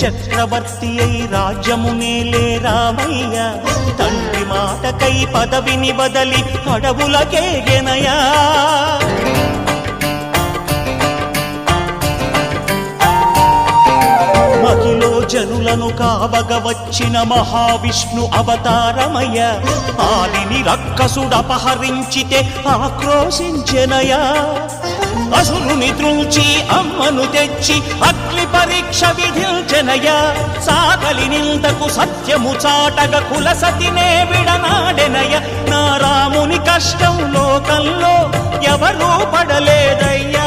చక్రవర్తి అయి రాజ్యమునేలే రామయ్య. తండ్రి మాటకై పదవిని వదలి అడవులకేగెనయా మహిలో జనులను కావగ వచ్చిన మహావిష్ణు అవతారమయ్య. ఆలిని రక్కసుడపహరించితే ఆక్రోశించెనయా అసురుని త్రుంచి అమ్మను తెచ్చి అగ్ని పరీక్ష విధించనయ సాగలి నింతకు సత్యము చాటగ కుల సతినే విడనాడెనయ నా రాముని కష్టం లోకంలో ఎవరూ పడలేదయ్యా.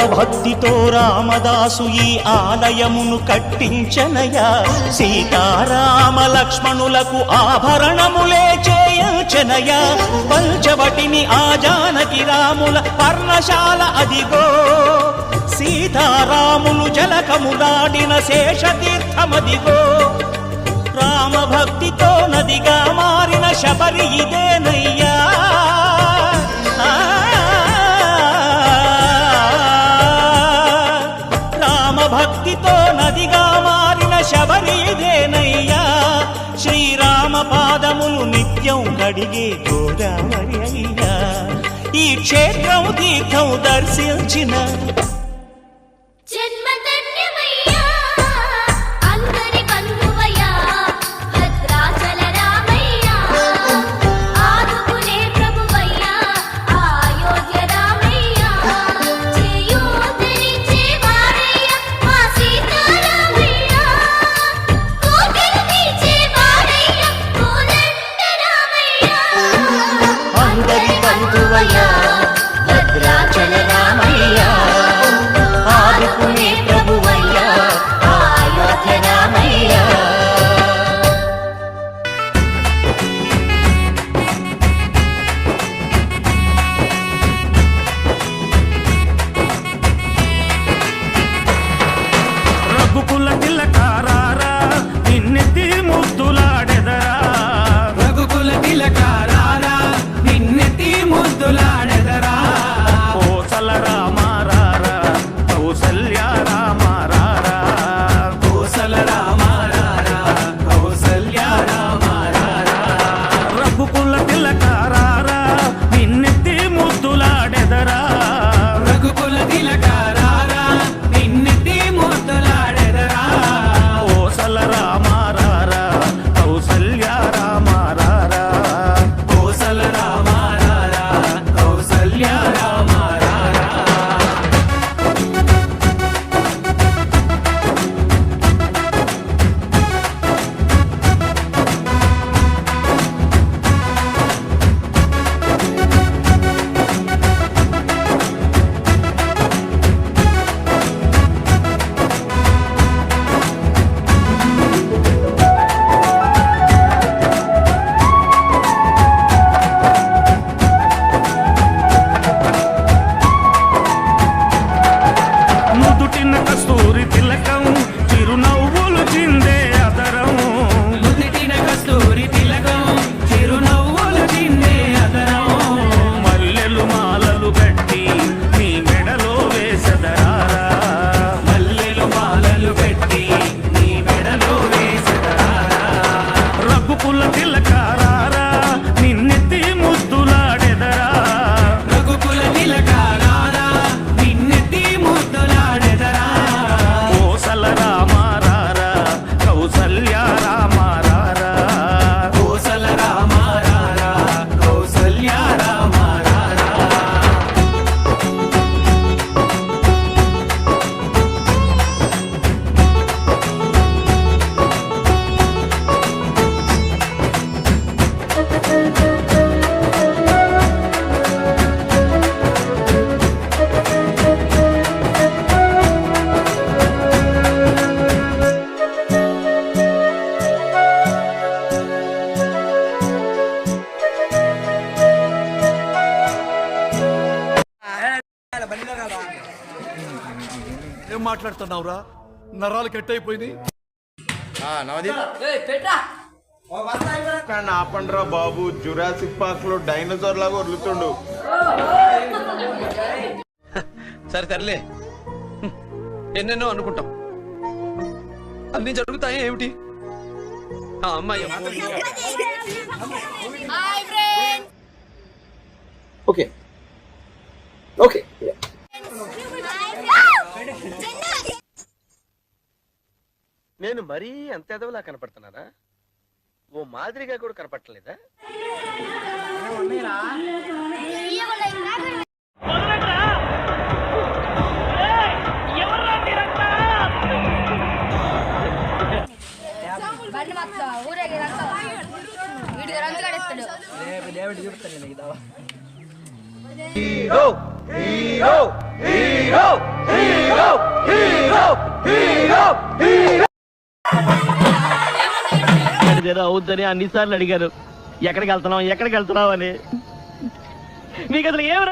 పరమ భక్తితో రామదాసు ఈ ఆలయమును కట్టించనయా. సీతారామ లక్ష్మణులకు ఆభరణములే చేయించనయా. పంచవటిని ఆ జానకి రాముల పర్ణశాల అదిగో. సీతారాములు జలకములాడిన శేషతీర్థమదిగో. రామభక్తితో నదిగా మారిన శబరి ఇదేనయ్యా. భక్తితో నదిగా మారిన శబరి ఇదేనయ్యా శ్రీరామ పాదములు నిత్యం కడిగే గోదావరి అయ్యా. ఈ క్షేత్రం తీర్థం దర్శించిన ఏం మాట్లాడుతున్నావురా? నరాలు కట్ అయిపోయింది కానీ ఆపండ్రా బాబు. జురాసిక్ పార్క్లో డైనోసార్ లాగా వదులుతుండు. సరే సర్లే. ఎన్నెన్నో అనుకుంటాం. అన్ని జరుగుతాయి ఏమిటి? ఆ అమ్మాయి ఓకే. ఓకే. నేను మరీ అంత ఎదవలా కనపడుతున్నారా ఓ మాదిరిగా కూడా కనపడలేదా hero hero hero hero hero hero. Hero అవుద్దని అన్నిసార్లు అడిగారు. ఎక్కడికి వెళ్తున్నావు? ఎక్కడికి వెళ్తున్నావు అని. మీకు అసలు ఏం